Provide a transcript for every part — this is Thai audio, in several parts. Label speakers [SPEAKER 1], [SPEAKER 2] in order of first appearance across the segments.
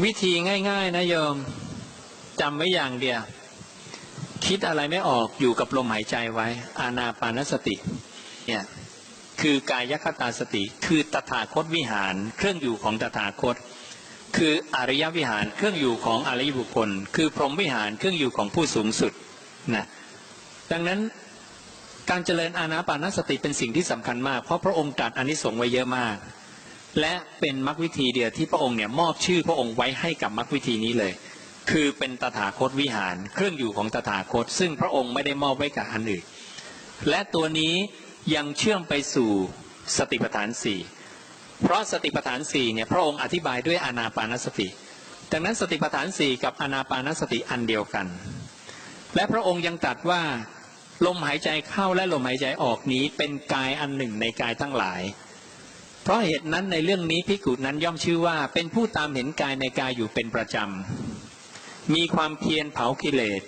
[SPEAKER 1] วิธีง่าย ๆ นะโยมจำไว้อย่างเดียว คิดอะไรไม่ออกอยู่กับลมหายใจไว้ อานาปานสติ เนี่ยคือกายคตาสติ คือตถาคตวิหาร เครื่องอยู่ของตถาคต คืออริยวิหารเครื่องอยู่ของอริยบุคคล คือพรหมวิหารเครื่องอยู่ของผู้สูงสุดนะดังนั้นการเจริญอานาปานสติเป็นสิ่งที่สำคัญมาก เพราะพระองค์ตรัสอนิสงส์ไว้เยอะมาก และเป็นมรรควิธีเดียวที่พระองค์เนี่ยมอบชื่อพระองค์ไว้ให้กับมรรควิธีนี้เลย คือเป็นตถาคตวิหาร เครื่องอยู่ของตถาคต ซึ่งพระองค์ไม่ได้มอบไว้กับอันอื่น และตัวนี้ยังเชื่อมไปสู่สติปัฏฐานสี่เพราะสติปัฏฐานสี่เนี่ยพระองค์อธิบายด้วยอนาปานสติ ดังนั้นสติปัฏฐานสี่กับอนาปานสติอันเดียวกัน และพระองค์ยังตรัสว่าลมหายใจเข้าและลมหายใจออกนี้เป็นกายอันหนึ่งในกายทั้งหลาย เพราะเหตุนั้นในเรื่องนี้พิกุนั้นย่อมชื่อว่า เป็นผู้ตามเห็นกายในกายอยู่เป็นประจำ มีความเพียรเผากิเลส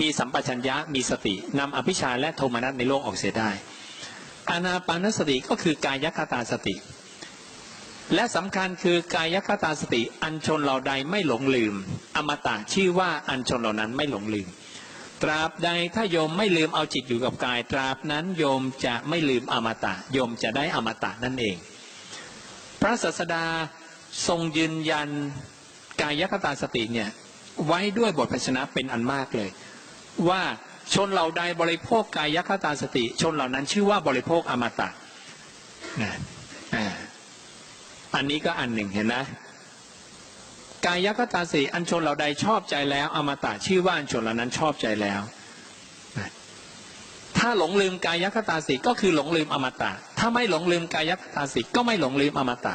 [SPEAKER 1] มีสัมปชัญญะ มีสตินำอภิชาและโทมนัสในโลกออกเสียได้ อานาปานสติก็คือกายคตาสติ และสำคัญคือกายคตาสติ อันชนเหล่าใดไม่หลงลืม อมตะชื่อว่าอันชนเหล่านั้นไม่หลงลืม ตราบใดถ้าโยมไม่ลืมเอาจิตอยู่กับกาย ตราบนั้นโยมจะไม่ลืมอมตะ โยมจะได้อมตะนั่นเอง พระศาสดาทรงยืนยันกายคตาสติเนี่ยไว้ด้วยบทพชนะเป็นอันมากเลย ว่าชนเหล่าใดบริโภคกายคตาสติ ชนเหล่านั้นชื่อว่าบริโภคอมตะนะอันนี้ก็อันหนึ่งเห็นนะกายคตาสติอันชนเหล่าใดชอบใจแล้ว อมตะชื่อว่าอันชนเหล่านั้นชอบใจแล้ว ถ้าหลงลืมกายคตาสิก็คือหลงลืมอมตะ ถ้าไม่หลงลืมกายคตาสิก็ไม่หลงลืมอมตะ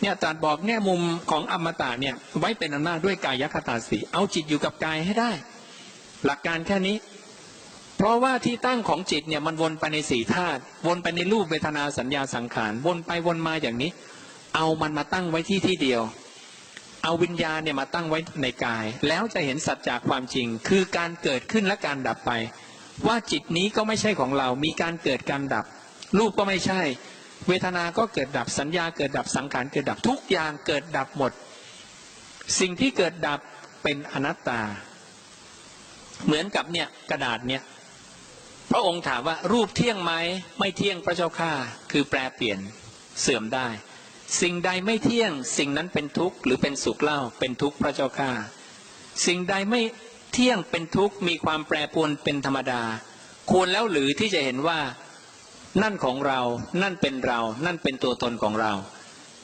[SPEAKER 1] เนี่ยตรัสบอกแง่มุมของอมตะเนี่ยไว้เป็นอันากด้วยกายคตาสิเอาจิตอยู่กับกายให้ได้ หลักการแค่นี้ เพราะว่าที่ตั้งของจิตเนี่ยมันวนไปในสี่ธาตุวนไปในรูปเวทนาสัญญาสังขารวนไปวนมาอย่างนี้ เอามันมาตั้งไว้ที่ที่เดียวเอาวิญญาณเนี่ยมาตั้งไว้ในกาย แล้วจะเห็นสัจจากความจริง คือการเกิดขึ้นและการดับไป ว่าจิตนี้ก็ไม่ใช่ของเรา มีการเกิดการดับ รูปก็ไม่ใช่ เวทนา ก็เกิดดับ สัญญา เกิดดับ สังขาร เกิดดับ ทุกอย่างเกิดดับหมด สิ่งที่เกิดดับเป็นอนัตตา เหมือนกับเนี่ยกระดาษเนี่ยพระองค์ถามว่ารูปเที่ยงไหมไม่เที่ยงพระเจ้าข้าคือแปลเปลี่ยนเสื่อมได้ สิ่งใดไม่เที่ยง สิ่งนั้นเป็นทุกข์หรือเป็นสุขเล่าเป็นทุกข์พระเจ้าข้าสิ่งใดไม่ เที่ยงเป็นทุกข์มีความแปรปรวนเป็นธรรมดา ควรแล้วหรือที่จะเห็นว่านั่นของเรา นั่นเป็นเรา นั่นเป็นตัวตนของเรา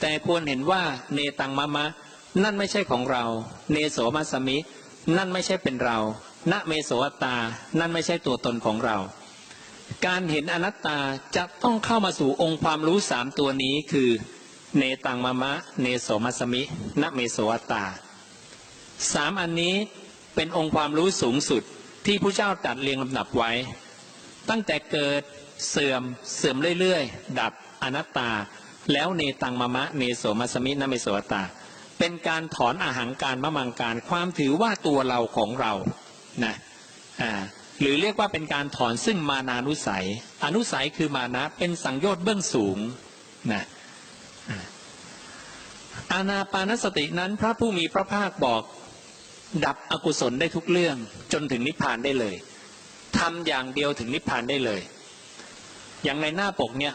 [SPEAKER 1] แต่ควรเห็นว่าเนตังมะมะ นั่นไม่ใช่ของเรา เนโสมัสมิ นั่นไม่ใช่เป็นเรา ณเมโสตา นั่นไม่ใช่ตัวตนของเรา การเห็นอนัตตาจะต้องเข้ามาสู่องค์ความรู้สามตัวนี้คือ เนตังมะมะ เนโสมัสมิ ณเมโสตาสามอันนี้ เป็นองค์ความรู้สูงสุดที่พระเจ้าตัดเรียงลำดับไว้ ตั้งแต่เกิดเสื่อมเสื่อมเรื่อยๆ ดับอนัตตา แล้วเนตังมะมะเนโสมัสมิณเมโสตา เป็นการถอนอาหารการมะมังการความถือว่าตัวเราของเรานะอ่าหรือเรียกว่าเป็นการถอนซึ่งมานานุสัย อนุสัยคือมานะเป็นสังโยชน์เบื้องสูงนะอาอานาปานสตินั้นพระผู้มีพระภาคบอก ดับอกุศลได้ทุกเรื่องจนถึงนิพพานได้เลยทำอย่างเดียวถึงนิพพานได้เลย อย่างในหน้าปกเนี่ย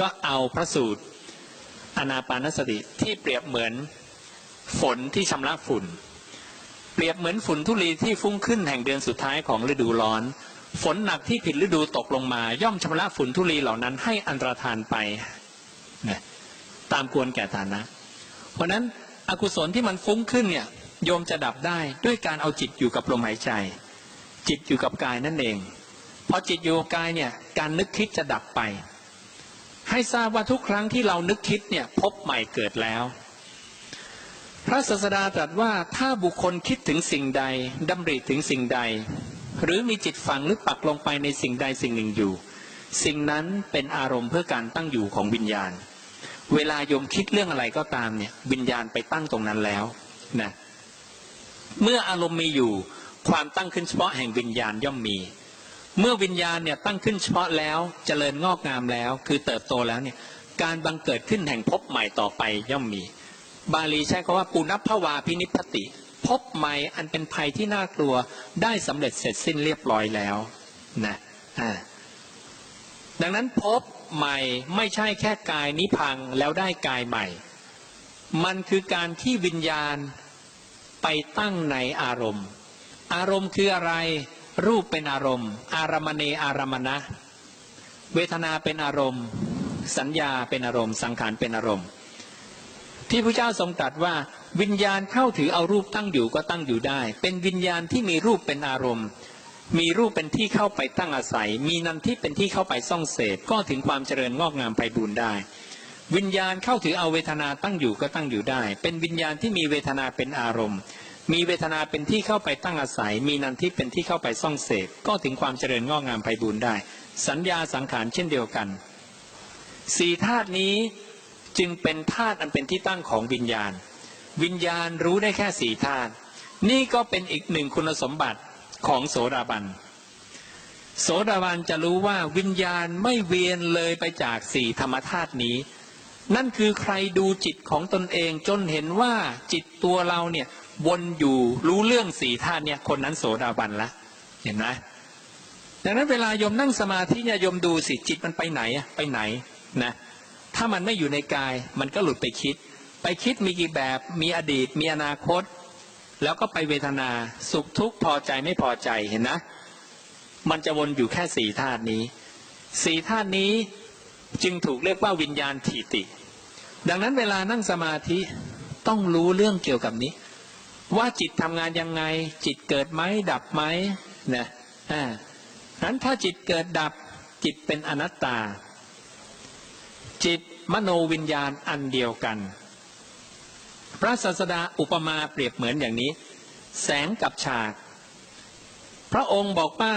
[SPEAKER 1] ก็เอาพระสูตรอนาปานสติที่เปรียบเหมือนฝนที่ชำระฝุ่น เปรียบเหมือนฝุ่นทุลีที่ฟุ้งขึ้นแห่งเดือนสุดท้ายของฤดูร้อน ฝนหนักที่ผิดฤดูตกลงมา ย่อมชำระฝุ่นทุลีเหล่านั้นให้อันตรธานไปนะตามควรแก่ฐานะ เพราะนั้นอกุศลที่มันฟุ้งขึ้นเนี่ย โยมจะดับได้ด้วยการเอาจิตอยู่กับลมหายใจ จิตอยู่กับกายนั่นเองพอจิตอยู่กับกายเนี่ยการนึกคิดจะดับไป ให้ทราบว่าทุกครั้งที่เรานึกคิดเนี่ยพบใหม่เกิดแล้ว พระศาสดาตรัสว่าถ้าบุคคลคิดถึงสิ่งใดดำริถึงสิ่งใด หรือมีจิตฝังหรือปักลงไปในสิ่งใดสิ่งหนึ่งอยู่ สิ่งนั้นเป็นอารมณ์เพื่อการตั้งอยู่ของวิญญาณ เวลาโยมคิดเรื่องอะไรก็ตามเนี่ยวิญญาณไปตั้งตรงนั้นแล้วนะ เมื่ออารมณ์มีอยู่ ความตั้งขึ้นเฉพาะแห่งวิญญาณย่อมมี เมื่อวิญญาณเนี่ยตั้งขึ้นเฉพาะแล้วเจริญงอกงามแล้ว คือเติบโตแล้วเนี่ยการบังเกิดขึ้นแห่งภพใหม่ต่อไปย่อมมี บาลีใช้คำว่าปุณพภวาพินิพติพบใหม่อันเป็นภัยที่น่ากลัวได้สำเร็จเสร็จสิ้นเรียบร้อยแล้วนะอ่าดังนั้นพบใหม่ไม่ใช่แค่กายนิพังแล้วได้กายใหม่ มันคือการที่วิญญาณ ไปตั้งในอารมณ์ อารมณ์คืออะไร รูปเป็นอารมณ์ อารมณเนอารมณะ เวทนาเป็นอารมณ์ สัญญาเป็นอารมณ์ สังขารเป็นอารมณ์ ที่พระเจ้าทรงตรัสว่า วิญญาณเข้าถือเอารูปตั้งอยู่ก็ตั้งอยู่ได้ เป็นวิญญาณที่มีรูปเป็นอารมณ์ มีรูปเป็นที่เข้าไปตั้งอาศัย มีนันทิเป็นที่เข้าไปซ่องเสพก็ถึงความเจริญงอกงามไพบูรได้ วิญญาณเข้าถือเอาเวทนาตั้งอยู่ก็ตั้งอยู่ได้ เป็นวิญญาณที่มีเวทนาเป็นอารมณ์ มีเวทนาเป็นที่เข้าไปตั้งอาศัย มีนันทิเป็นที่เข้าไปซ่องเสพก็ถึงความเจริญงอกงามไพบูรณ์ได้ สัญญาสังขารเช่นเดียวกันสี่ธาตุนี้จึงเป็นธาตุอันเป็นที่ตั้งของวิญญาณ วิญญาณรู้ได้แค่สี่ธาตุนี่ก็เป็นอีกหนึ่งคุณสมบัติของโสดาบันโสดาบันจะรู้ว่าวิญญาณไม่เวียนเลยไปจากสี่ธรรมธาตุนี้ นั่นคือใครดูจิตของตนเองจนเห็นว่าจิตตัวเราเนี่ยวนอยู่รู้เรื่องสี่ธาตุเนี่ยคนนั้นโสดาบันละเห็นไหมดังนั้นเวลาโยมนั่งสมาธิเนี่ยโยมดูสิจิตมันไปไหนอะไปไหนนะถ้ามันไม่อยู่ในกายมันก็หลุดไปคิด ไปคิดมีกี่แบบมีอดีต มีอนาคต แล้วก็ไปเวทนาสุขทุกข์พอใจไม่พอใจเห็นนะ มันจะวนอยู่แค่สี่ธาตุนี้สี่ธาตุนี้ จึงถูกเรียกว่าวิญญาณถีติ ดังนั้นเวลานั่งสมาธิต้องรู้เรื่องเกี่ยวกับนี้ ว่าจิตทำงานยังไง จิตเกิดไหมดับไหมนะอ่านั้นถ้าจิตเกิดดับจิตเป็นอนัตตา จิตมโนวิญญาณอันเดียวกัน พระศาสดาอุปมาเปรียบเหมือนอย่างนี้ แสงกับฉาก พระองค์บอกว่า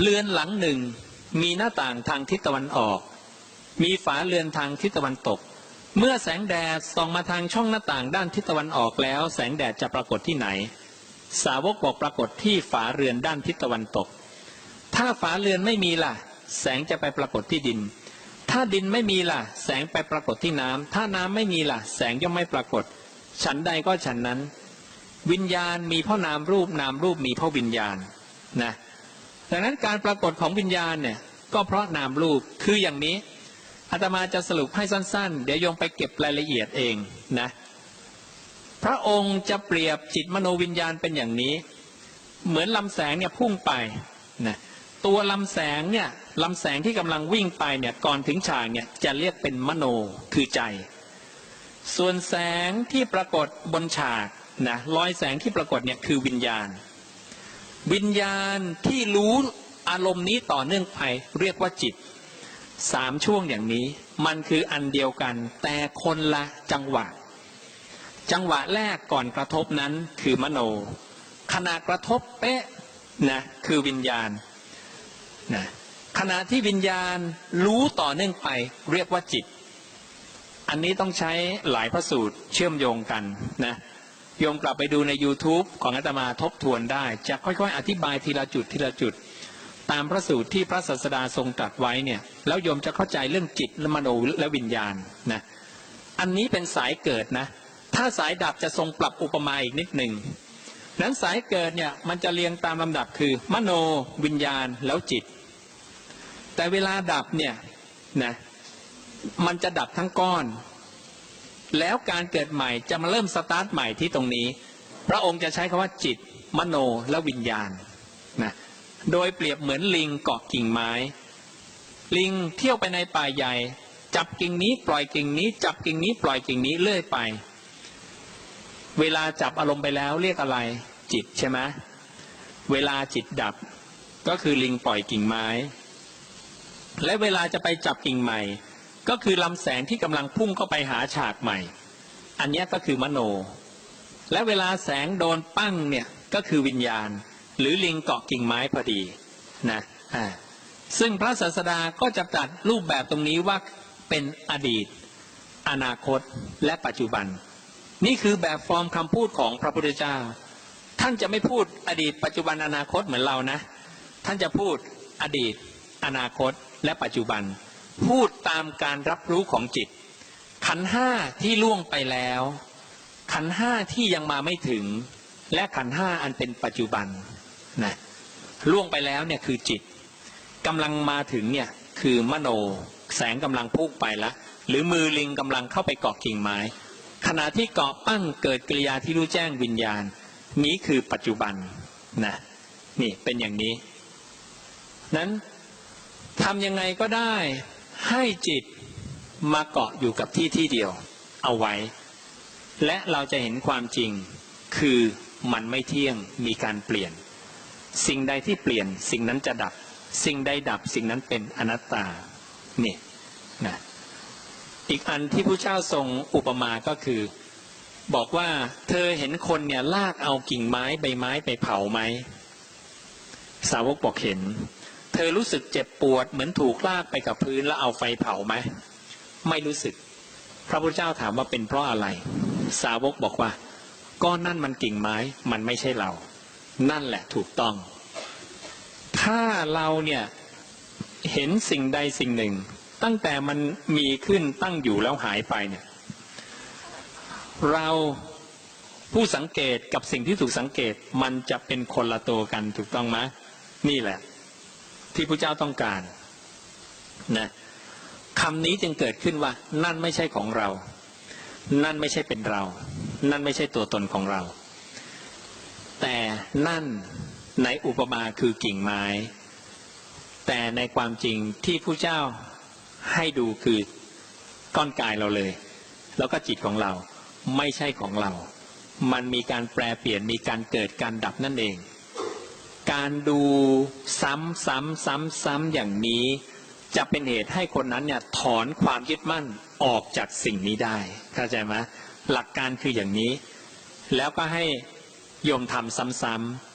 [SPEAKER 1] เรือนหลังหนึ่งมีหน้าต่างทางทิศตะวันออก มีฝาเรือนทางทิศตะวันตก เมื่อแสงแดดส่องมาทางช่องหน้าต่างด้านทิศตะวันออกแล้ว แสงแดดจะปรากฏที่ไหน สาวกบอกปรากฏที่ฝาเรือนด้านทิศตะวันตก ถ้าฝาเรือนไม่มีล่ะ แสงจะไปปรากฏที่ดิน ถ้าดินไม่มีล่ะ แสงไปปรากฏที่น้ำถ้าน้ำไม่มีล่ะ แสงย่อมไม่ปรากฏ ฉันใดก็ฉันนั้น วิญญาณมีพ่อนามรูปนามรูปมีพ่อวิญญาณนะดังนั้นการปรากฏของวิญญาณเนี่ยก็เพราะนามรูปคืออย่างนี้ อาตมาจะสรุปให้สั้น ๆ เดี๋ยวโยงไปเก็บรายละเอียดเองนะ พระองค์จะเปรียบจิตมโนวิญญาณเป็นอย่างนี้ เหมือนลำแสงเนี่ยพุ่งไปนะตัวลำแสงเนี่ยลำแสงที่กำลังวิ่งไปเนี่ยก่อนถึงฉากเนี่ยจะเรียกเป็นมโนคือใจ ส่วนแสงที่ปรากฏบนฉากนะรอยแสงที่ปรากฏเนี่ยคือวิญญาณ วิญญาณที่รู้อารมณ์นี้ต่อเนื่องไปเรียกว่าจิต สามช่วงอย่างนี้ มันคืออันเดียวกัน แต่คนละจังหวะ จังหวะแรกก่อนกระทบนั้นคือมโน ขณะกระทบเป๊ะนะคือวิญญาณนะขณะที่วิญญาณรู้ต่อเนื่องไปเรียกว่าจิต อันนี้ต้องใช้หลายพระสูตรเชื่อมโยงกันนะโยมกลับไปดูใน YouTube ของอาตมาทบทวนได้ จะค่อยๆ อธิบายทีละจุดทีละจุด ตามพระสูตรที่พระศาสดาทรงตรัสไว้เนี่ย แล้วโยมจะเข้าใจเรื่องจิตและมโนและวิญญาณนะอันนี้เป็นสายเกิดนะ ถ้าสายดับจะทรงปรับอุปมาอีกนิดหนึ่งนั้นสายเกิดเนี่ยมันจะเรียงตามลำดับคือ มโนวิญญาณแล้วจิต แต่เวลาดับเนี่ยนะมันจะดับทั้งก้อน แล้วการเกิดใหม่จะมาเริ่มสตาร์ทใหม่ที่ตรงนี้ พระองค์จะใช้คำว่าจิต มโนและวิญญาณนะโดยเปรียบเหมือนลิงเกาะกิ่งไม้ ลิงเที่ยวไปในป่าใหญ่ จับกิ่งนี้ปล่อยกิ่งนี้ จับกิ่งนี้ปล่อยกิ่งนี้เลื่อยไป เวลาจับอารมณ์ไปแล้วเรียกอะไร จิตใช่ไหมเวลาจิตดับ ก็คือลิงปล่อยกิ่งไม้ และเวลาจะไปจับกิ่งใหม่ ก็คือลำแสงที่กำลังพุ่งเข้าไปหาฉากใหม่ อันนี้ก็คือมโน และเวลาแสงโดนปั้งเนี่ยก็คือวิญญาณ หรือลิงเกาะกิ่งไม้พอดีนะอ่า ซึ่งพระศาสดาก็จะตัดรูปแบบตรงนี้ว่าเป็นอดีต อนาคตและปัจจุบัน นี่คือแบบฟอร์มคำพูดของพระพุทธเจ้า ท่านจะไม่พูดอดีต ปัจจุบันอนาคตเหมือนเรานะ ท่านจะพูดอดีต อนาคตและปัจจุบัน พูดตามการรับรู้ของจิต ขันห้าที่ล่วงไปแล้ว ขันห้าที่ยังมาไม่ถึง และขันห้าอันเป็นปัจจุบันนะล่วงไปแล้วเนี่ยคือจิต กำลังมาถึงเนี่ยคือมโนแสงกำลังพุ่งไปละหรือมือลิงกำลังเข้าไปเกาะกิ่งไม้ ขณะที่เกาะปั้งเกิดกิริยาที่รู้แจ้งวิญญาณ นี้คือปัจจุบันนะนี่เป็นอย่างนี้ นั้นทำยังไงก็ได้ให้จิตมาเกาะอยู่กับที่ที่เดียวเอาไว้ และเราจะเห็นความจริงคือมันไม่เที่ยงมีการเปลี่ยน สิ่งใดที่เปลี่ยนสิ่งนั้นจะดับ สิ่งใดดับสิ่งนั้นเป็นอนัตตานี่นะอีกอันที่พระเจ้าทรงอุปมาก็คือ บอกว่าเธอเห็นคนเนี่ยลากเอากิ่งไม้ใบไม้ไปเผาไหมสาวกบอกเห็น เธอรู้สึกเจ็บปวดเหมือนถูกลากไปกับพื้นแล้วเอาไฟเผาไหมไม่รู้สึก พระพุทธเจ้าถามว่าเป็นเพราะอะไร สาวกบอกว่าก้อนนั่นมันกิ่งไม้มันไม่ใช่เรา นั่นแหละถูกต้อง ถ้าเราเนี่ยเห็นสิ่งใดสิ่งหนึ่ง ตั้งแต่มันมีขึ้นตั้งอยู่แล้วหายไปเนี่ย เราผู้สังเกตกับสิ่งที่ถูกสังเกตมันจะเป็นคนละตัวกันถูกต้องไหมนี่แหละ ที่พระเจ้าต้องการนะคำนี้จึงเกิดขึ้นว่า นั่นไม่ใช่ของเรา นั่นไม่ใช่เป็นเรา นั่นไม่ใช่ตัวตนของเรา แต่นั่น ในอุปมาคือกิ่งไม้ แต่ในความจริงที่ผู้เจ้าให้ดูคือก้อนกายเราเลย แล้วก็จิตของเราไม่ใช่ของเรา มันมีการแปลเปลี่ยนมีการเกิดการดับนั่นเอง การดูซ้ำซ้ำซ้ำซ้ำอย่างนี้ จะเป็นเหตุให้คนนั้นเนี่ยถอนความยึดมั่นออกจากสิ่งนี้ได้เข้าใจไหมหลักการคืออย่างนี้ แล้วก็ให้โยมทำซ้ำๆ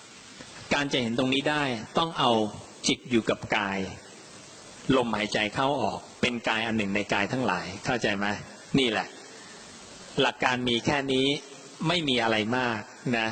[SPEAKER 1] การจะเห็นตรงนี้ได้ต้องเอาจิตอยู่กับกาย ลมหายใจเข้าออก เป็นกายอันหนึ่งในกายทั้งหลาย เข้าใจไหมนี่แหละ หลักการมีแค่นี้ไม่มีอะไรมากนะ